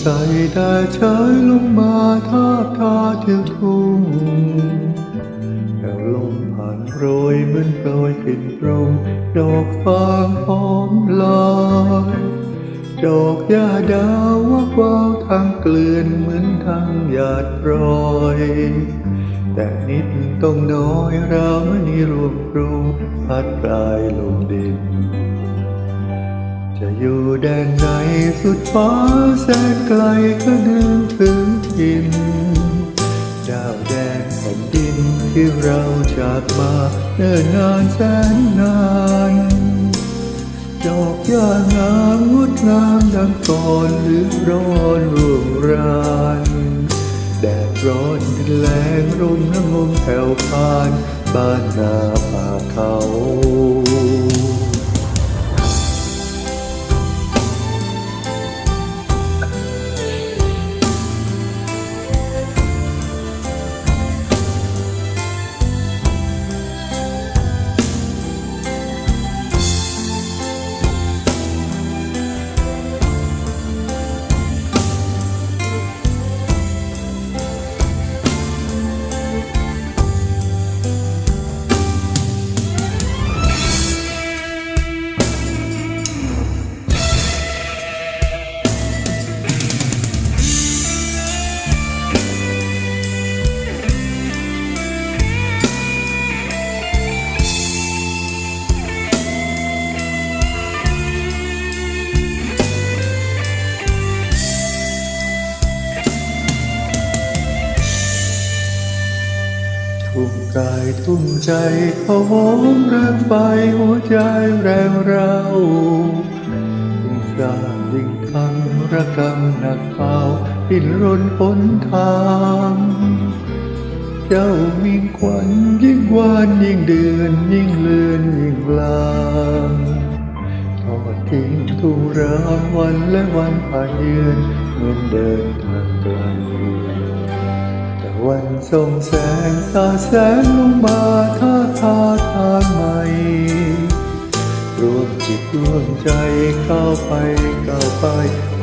ใสได้เฉยลงมาทาบทาเที่ยวทุ่งแผ่วลมผ่านโรยเหมือนโปรยกลิ่นโปรงดอกฟางหอมลอยดอกหญ้าดาววับวาวทางเกลื่อนเหมือนทางหยาดรอย แต่นิดต้องน้อยราวมณีรวมครูพัดปลายลงดิน จะอยู่แดนไหนสุดฟ้าแสนไกลก็นึกถึงกิน ดาวแดนแผ่นดินที่เราจากมาเนิ่นนานแสนนานดอกหญ้างามงดงามดังก่อนหรือร้อนร่วงรานแดดร้อนดินแรงร่มน้ำลมแผ่วพาน บ้านนาป่าเขา ทุ่มกายทุ่มใจเขาหอมแรงไฟหัวใจแรงเรายิ่งสางยิ่งทำระกำหนักเบาดิ้นรนหนทาง เจ้ามีขวัญยิ่งวานยิ่งเดือนยิ่งเลือนยิ่งลางทอดทิ้งทุกรางวันและวันผ่านเยือนเหมือนเดินทางไกล วันส่งแสงสาแสงลงมาท่าทาทางใหม่รวมจิตรวมใจก้าไปก้าวไป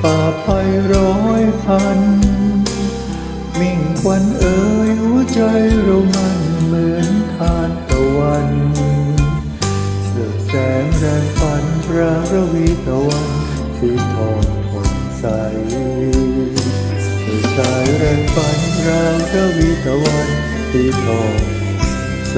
ป่าไปร้อยพัน มิ่งควันเอ่ยหัวใจเรามันเหมือนทานตะวันเสือแสงแรงฝันพระระวีตะวันสีทองผ่องใส ชายแรงฝันราวระวีตะวันที่ทองใส